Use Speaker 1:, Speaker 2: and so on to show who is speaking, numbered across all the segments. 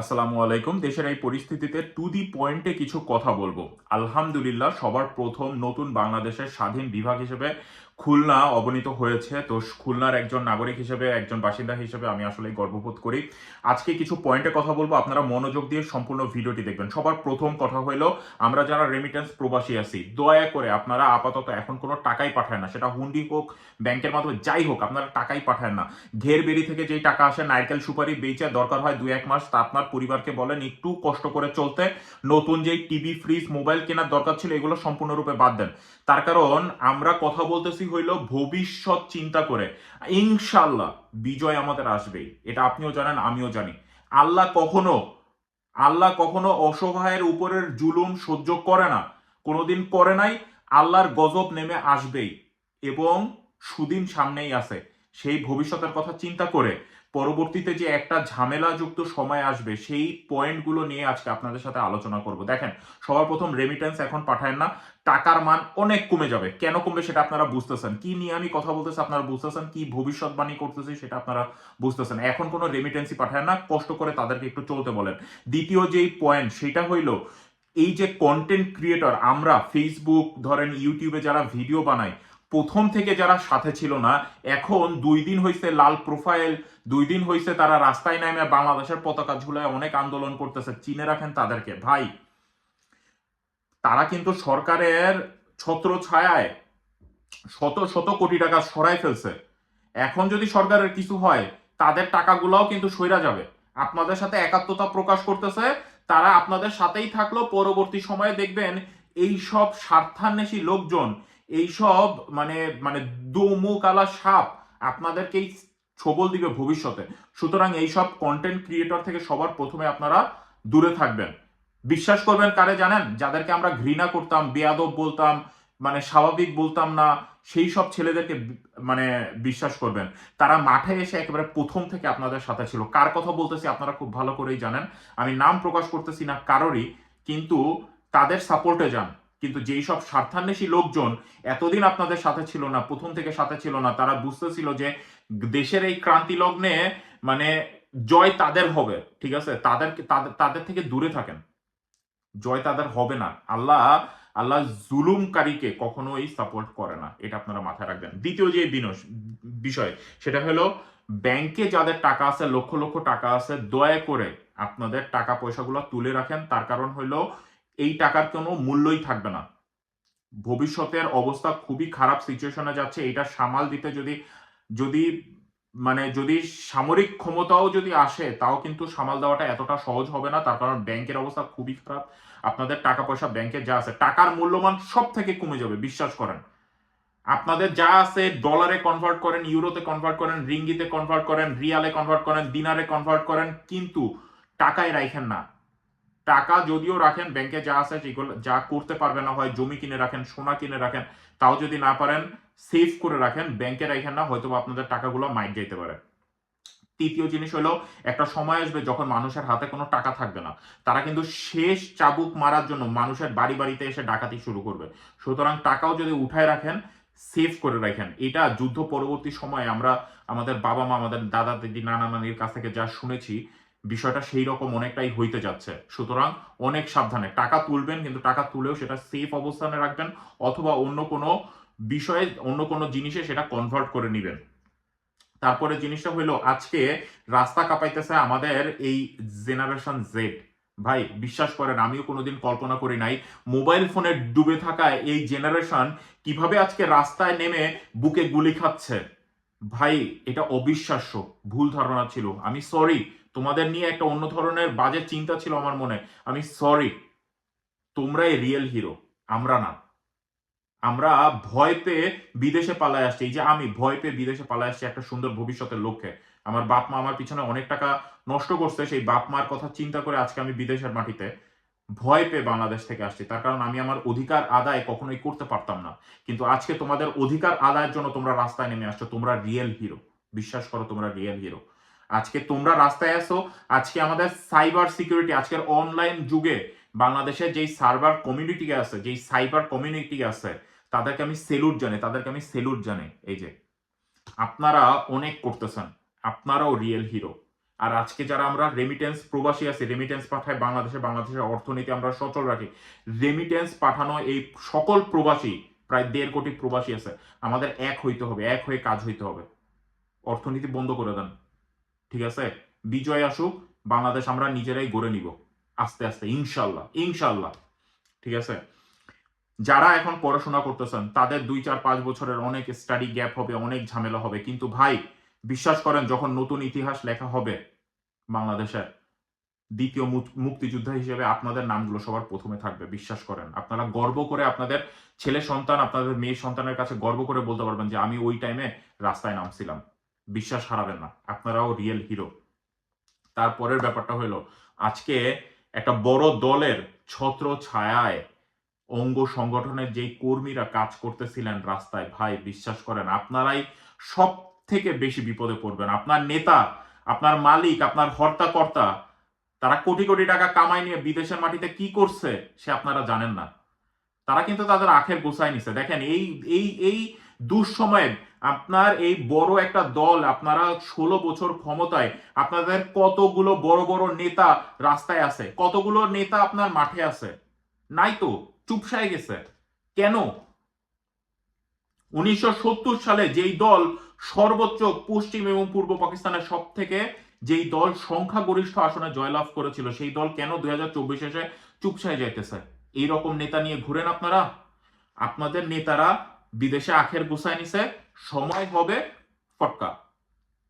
Speaker 1: আসসালামু আলাইকুম। দেশের এই পরিস্থিতিতে টু দি পয়েন্টে কিছু কথা বলব। আলহামদুলিল্লাহ, সবার প্রথম নতুন বাংলাদেশের স্বাধীন বিভাগ হিসেবে খুলনা অবনীত হয়েছে। তো খুলনার একজন নাগরিক হিসেবে, একজন বাসিন্দা হিসেবে আমি আসলে গর্ববোধ করি। আজকে কিছু পয়েন্টে কথা বলব, আপনারা মনোযোগ দিয়ে সম্পূর্ণ ভিডিওটি দেখবেন। সবার প্রথম কথা হলো, আমরা যারা রেমিটেন্স প্রবাসী আছি, দয়া করে আপনারা আপাতত এখন কোনো টাকাই পাঠায় না। সেটা হুন্ডি হোক, ব্যাংকের মাধ্যমে যাই হোক, আপনারা টাকাই পাঠায় না। ঘের বেরি থেকে যেই টাকা আসে, নারকেল সুপারি বেচে দরকার হয় দুই এক মাস, তা আপনার পরিবারকে বলেন, একটু কষ্ট করে চলতে। নতুন যেই টিভি ফ্রিজ মোবাইল কেনার দরকার ছিল, এগুলো সম্পূর্ণরূপে বাদ দেন। তার কারণ, আমরা কথা বলতেছি হইল ভবিষ্যৎ চিন্তা করে। ইনশাল্লাহ বিজয় আমাদের আসবেই। এটা আপনিও জানেন, আমিও জানি। আল্লাহ কখনো আল্লাহ কখনো অসহায়ের উপরের জুলুম সহ্য করে না। কোনোদিন করে নাই, আল্লাহর গজব নেমে আসবেই এবং সুদিন সামনেই আছে। সেই ভবিষ্যতের কথা চিন্তা করে পরবর্তীতে যে একটা ঝামেলাযুক্ত সময় আসবে, সেই পয়েন্টগুলো নিয়ে আজকে আপনাদের সাথে আলোচনা করব। দেখেন, সবার প্রথম রেমিটেন্স এখন পাঠায় না। টাকার মান অনেক কমে যাবে। কেন কমবে সেটা আপনারা বুঝতেছেন। কি নিয়ে আমি কথা বলতেছি আপনারা বুঝতেছেন? কি ভবিষ্যৎবাণী করতেছি সেটা আপনারা বুঝতেছেন। এখন কোনো রেমিটেন্সই পাঠায় না। কষ্ট করে তাদেরকে একটু চলতে বলেন। দ্বিতীয় যেই পয়েন্ট সেটা হইল এই যে কন্টেন্ট ক্রিয়েটর আমরা ফেসবুক ধরেন ইউটিউবে যারা ভিডিও বানাই প্রথম থেকে যারা সাথে ছিল না, এখন দুই দিন হয়েছে লাল প্রোফাইল দুই দিন হয়েছে তারা রাস্তায় নামে বাংলাদেশের পতাকা ঝুলায় অনেক আন্দোলন করতেছে। চিনে রাখেন তাদেরকে। ভাই, তারা কিন্তু সরকারের ছত্র ছায়ায় শত শত কোটি টাকা সরাই ফেলছে। এখন যদি সরকারের কিছু হয়, তাদের টাকাগুলোও কিন্তু সইরা যাবে। আপনাদের সাথে একাত্মতা প্রকাশ করতেছে, তারা আপনাদের সাথেই থাকল, পরবর্তী সময়ে দেখবেন এই সব স্বার্থান্বেষী লোকজন এইসব মানে মানে দোমুকালা সাপ আপনাদেরকেই ছবল দিবে ভবিষ্যতে। সুতরাং এইসব কন্টেন্ট ক্রিয়েটর থেকে সবার প্রথমে আপনারা দূরে থাকবেন। বিশ্বাস করবেন কারে জানেন? যাদেরকে আমরা ঘৃণা করতাম, বেয়াদব বলতাম মানে স্বাভাবিক বলতাম না, সেই সব ছেলেদেরকে মানে বিশ্বাস করবেন। তারা মাঠে এসে একেবারে প্রথম থেকে আপনাদের সাথে ছিল। কার কথা বলতেছি আপনারা খুব ভালো করেই জানেন। আমি নাম প্রকাশ করতেছি না কারোরই, কিন্তু তাদের সাপোর্টে যান। কিন্তু যেই সব স্বার্থান্বেষী লোকজন এতদিন আপনাদের সাথে ছিল না, প্রথম থেকে সাথে ছিল না, তারা বুঝতেছিল যে দেশের এই ক্রান্তি লগ্নে মানে জয় তাদের হবে, ঠিক আছে? তাদেরকে, তাদের তাদের থেকে দূরে থাকেন। জয় তাদের হবে না। আল্লাহ আল্লাহ জুলুমকারীকে কখনোই সাপোর্ট করে না। এটা আপনারা মাথায় রাখবেন। দ্বিতীয় যে বিনস- বিষয়, সেটা হলো ব্যাংকে যাদের টাকা আছে, লক্ষ লক্ষ টাকা আছে, দয়া করে আপনাদের টাকা পয়সাগুলো তুলে রাখেন। তার কারণ হলো এই টাকার কোনো মূল্যই থাকবে না। ভবিষ্যতের অবস্থা খুবই খারাপ সিচুয়েশনে যাচ্ছে। এটা সামাল দিতে যদি যদি মানে যদি সামরিক ক্ষমতাও যদি আসে, তাও কিন্তু সামাল দেওয়াটা এতটা সহজ হবে না। তার কারণ ব্যাংকের অবস্থা খুবই খারাপ। আপনাদের টাকা পয়সা ব্যাংকে যা আছে, টাকার মূল্যমান সব থেকে কমে যাবে, বিশ্বাস করেন। আপনাদের যা আছে ডলারে কনভার্ট করেন ইউরোতে কনভার্ট করেন রিঙ্গিতে কনভার্ট করেন রিয়ালে কনভার্ট করেন দিনারে কনভার্ট করেন, কিন্তু টাকায় রাখেন না। টাকা যদিও রাখেন ব্যাংকে যা আছে যেগুলো যা করতে পারবেন না, হয় জমি কিনে রাখেন, সোনা কিনে রাখেন, তাও যদি না পারেন সেভ করে রাখেন ব্যাংকে রাখেন না হয়তো আপনাদের টাকাগুলো মাইট যেতে পারে। তৃতীয় জিনিস হলো, একটা সময় আসবে যখন মানুষের হাতে কোনো টাকা থাকবে না। তারা কিন্তু শেষ চাবুক মারার জন্য মানুষের বাড়ি বাড়িতে এসে ডাকাতি শুরু করবে। সুতরাং টাকাও যদি উঠায় রাখেন সেভ করে রাখেন। এটা যুদ্ধ পরবর্তী সময়ে আমরা আমাদের বাবা মা আমাদের দাদা দিদি নানা নানির কাছ থেকে যা শুনেছি বিষয়টা সেই রকম অনেকটাই হইতে যাচ্ছে। সুতরাং অনেক সাবধানে। টাকা তুলবেন, কিন্তু টাকা তুলেও সেটা সেফ অবস্থানে রাখবেন অথবা অন্য কোনো বিষয়ে, অন্য কোনো জিনিসে সেটা কনভার্ট করে নেবেন। তারপরে জিনিসটা হইল, আজকে রাস্তা কাঁপাইতেছে আমাদের এই জেনারেশন জেড ভাই, বিশ্বাস করেন, আমিও কোনোদিন কল্পনা করি নাই মোবাইল ফোনে ডুবে থাকা এই জেনারেশন কীভাবে আজকে রাস্তায় নেমে বুকে গুলি খাচ্ছে। ভাই, এটা অবিশ্বাস্য, ভুল ধারণা ছিল। আমি সরি তোমাদের নিয়ে একটা অন্য ধরনের বাজে চিন্তা ছিল আমার মনে। আমি সরি তোমরাই রিয়েল হিরো আমরা না। আমরা ভয় পেয়ে বিদেশে পালায় আসছি। এই যে আমি ভয় পেয়ে বিদেশে পালায় আসছি একটা সুন্দর ভবিষ্যতের লক্ষ্যে। আমার বাপ মা আমার পিছনে অনেক টাকা নষ্ট করছে, সেই বাপ মার কথা চিন্তা করে আজকে আমি বিদেশের মাটিতে ভয় পেয়ে বাংলাদেশ থেকে আসছি। তার কারণ আমি আমার অধিকার আদায় কখনোই করতে পারতাম না। কিন্তু আজকে তোমাদের অধিকার আদায়ের জন্য তোমরা রাস্তায় নেমে আসছো। তোমরা রিয়েল হিরো বিশ্বাস করো তোমরা রিয়েল হিরো আজকে তোমরা রাস্তায় আসো, আজকে আমাদের সাইবার সিকিউরিটি আজকের অনলাইন যুগে বাংলাদেশে যেই সার্ভার কমিউনিটি আছে, যেই সাইবার কমিউনিটি আছে, তাদেরকে আমি সেলুট জানি তাদেরকে আমি সেলুট জানি এই যে, আপনারা অনেক করতেছেন, আপনারাও রিয়েল হিরো আর আজকে যারা আমরা রেমিটেন্স প্রবাসী আছি রেমিটেন্স পাঠাই বাংলাদেশে, বাংলাদেশের অর্থনীতি আমরা সচল রাখি রেমিটেন্স পাঠানো এই সকল প্রবাসী, প্রায় দেড় কোটি প্রবাসী আছে, আমাদের এক হইতে হবে, এক হয়ে কাজ হইতে হবে। অর্থনীতি বন্ধ করে দেন। ঠিক আছে? বিজয় আসুক, বাংলাদেশ আমরা নিজেরাই গড়ে নিব। আস্তে আস্তে, ইনশাল্লাহ ইনশাল্লাহ। ঠিক আছে? যারা এখন পড়াশোনা করতেছেন, তাদের দুই, চার, পাঁচ বছরের অনেক স্টাডি গ্যাপ হবে, অনেক ঝামেলা হবে। কিন্তু ভাই, বিশ্বাস করেন, যখন নতুন ইতিহাস লেখা হবে বাংলাদেশের, দ্বিতীয় মুক- মুক্তিযোদ্ধা হিসেবে আপনাদের নামগুলো সবার প্রথমে থাকবে, বিশ্বাস করেন। আপনারা গর্ব করে আপনাদের ছেলে সন্তান, আপনাদের মেয়ে সন্তানের কাছে গর্ব করে বলতে পারবেন যে, আমি ওই টাইমে রাস্তায় নামছিলাম। বিশ্বাস হারাবেন না। আপনারাও রিয়েল হিরো তারপরের ব্যাপারটা হলো আজকে একটা বড় দলের ছত্র ছায়ায় অঙ্গ সংগঠনের যেই কর্মীরা কাজ করতেছিলেন রাস্তায়, ভাই, বিশ্বাস করেন, আপনারাই সব থেকে বেশি বিপদে পড়বেন। আপনার নেতা, আপনার মালিক, আপনার হর্তাকর্তা, তারা কোটি কোটি টাকা কামাই নিয়ে বিদেশের মাটিতে কি করছে, সে আপনারা জানেন না। তারা কিন্তু তাদের আখের গোছায় নিছে। দেখেন, এই এই এই দুঃসময়ে আপনার এই বড় একটা দল আপনারা ষোলো বছর ক্ষমতায় আপনাদের কতগুলো বড় বড় নেতা রাস্তায় আছে? কতগুলো নেতা আপনার মাঠে আছে? নাই তো, চুপসায় গেছে। কেন? উনিশশো সত্তর সালে যেই দল সর্বোচ্চ পশ্চিম এবং পূর্ব পাকিস্তানের সব থেকে যেই দল সংখ্যাগরিষ্ঠ আসনে জয়লাভ করেছিল, সেই দল কেন দুই হাজার চব্বিশ এসে চুপসায় যাইতেছে? এইরকম নেতা নিয়ে ঘুরেন আপনারা? আপনাদের নেতারা বিদেশে আখের গুছায় নিছে সময় হবে ফটকা।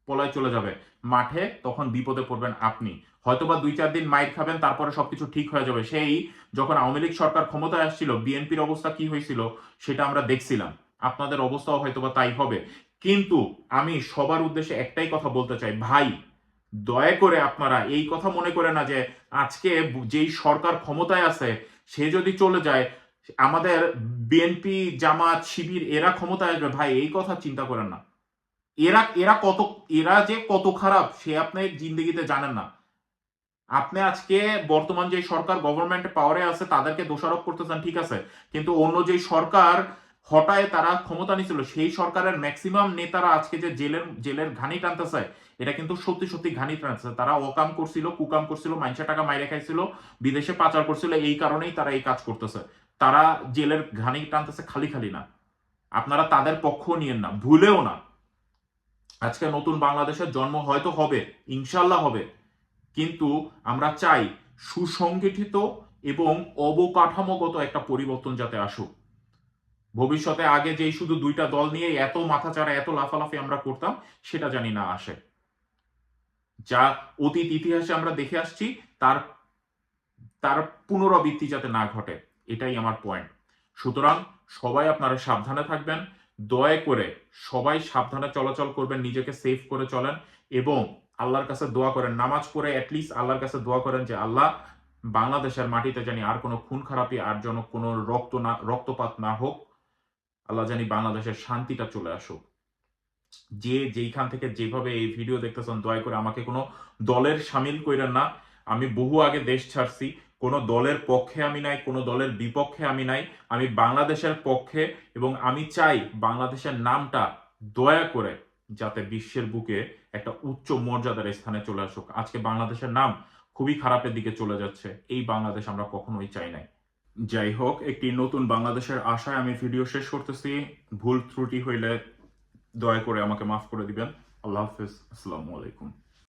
Speaker 1: পলায় চলে যাবে। মাঠে তখন বিপদে পড়বেন আপনি। হয়তোবা দুই চার দিন মাইর খাবেন, তারপরে সবকিছু ঠিক হয়ে যাবে। সেই যখন আওয়ামী লীগ সরকার ক্ষমতায় আসছিল, বিএনপির অবস্থা কি হয়েছিল সেটা আমরা দেখছিলাম। আপনাদের অবস্থাও হয়তোবা তাই হবে। কিন্তু আমি সবার উদ্দেশ্যে একটাই কথা বলতে চাই। ভাই, দয়া করে আপনারা এই কথা মনে করে না যে আজকে যেই সরকার ক্ষমতায় আছে, সে যদি চলে যায় আমাদের বিএনপি জামাত, শিবির, এরা ক্ষমতায় আসবে। ভাই, এই কথা চিন্তা করেন না। এরা এরা কত, এরা যে কত খারাপ, সে আপনি জিন্দগিতে জানেন না। আপনি আজকে বর্তমান যে সরকার গভর্নমেন্ট পাওয়ারে আছে, তাদেরকে দোষারোপ করতেছেন, ঠিক আছে। কিন্তু অন্য যে সরকার হটায় তারা ক্ষমতা নিছিল, সেই সরকারের ম্যাক্সিমাম নেতারা আজকে যে জেলের জেলের ঘানি টানতেছে, এটা কিন্তু সত্যি সত্যি ঘানি টানতেছে। তারা অকাম করছিল, কুকাম করছিল মাইনসা টাকা মাইরে খাইছিল, বিদেশে পাচার করছিল, এই কারণেই তারা এই কাজ করতেছে। তারা জেলের ঘানি টানতেছে খালি খালি না। আপনারা তাদের পক্ষ নিয়েন না, ভুলেও না। আজকে নতুন বাংলাদেশের জন্ম হয়তো হবে ইনশাল্লাহ হবে। কিন্তু আমরা চাই সুসংগঠিত এবং অবকাঠামোগত একটা পরিবর্তন যাতে আসুক। ভবিষ্যতে আগে যেই শুধু দুইটা দল নিয়ে এত মাথাচাড়া, এত লাফালাফি আমরা করতাম, সেটা জানি না আসে। যা অতীত ইতিহাসে আমরা দেখে আসছি, তার তার পুনরাবৃত্তি যাতে না ঘটে। এটাই আমার পয়েন্ট সুতরাং সবাই আপনারা সাবধানে থাকবেন, দয়া করে সবাই সাবধানে চলাচল করবেন, নিজেকে সেফ করে চলেন এবং আল্লাহর কাছে দোয়া করেন, নামাজ পড়ে অ্যাটলিস্ট আল্লাহর কাছে দোয়া করেন যে, আল্লাহ, বাংলাদেশের মাটিতে জানি আর কোনো খুন খারাপি, আর যেন কোনো রক্ত না, রক্তপাত না হোক, আল্লাহ জানি বাংলাদেশের শান্তিটা চলে আসুক। যে যেইখান থেকে যেভাবে এই ভিডিও দেখতেছেন, দয়া করে আমাকে কোনো দলের সামিল কইরেন না। আমি বহু আগে দেশ ছাড়ছি কোনো দলের পক্ষে আমি নাই, কোনো দলের বিপক্ষে আমি নাই। আমি বাংলাদেশের পক্ষে এবং আমি চাই বাংলাদেশের নামটা দয়া করে যাতে বিশ্বের বুকে একটা উচ্চ মর্যাদার স্থানে চলে আসুক। আজকে বাংলাদেশের নাম খুবই খারাপের দিকে চলে যাচ্ছে। এই বাংলাদেশ আমরা কখনোই চাই নাই। যাই হোক, একটি নতুন বাংলাদেশের আশায় আমি ভিডিও শেষ করতেছি। ভুল ত্রুটি হইলে দয়া করে আমাকে মাফ করে দিবেন। আল্লাহ হাফিজ। আসসালামু আলাইকুম।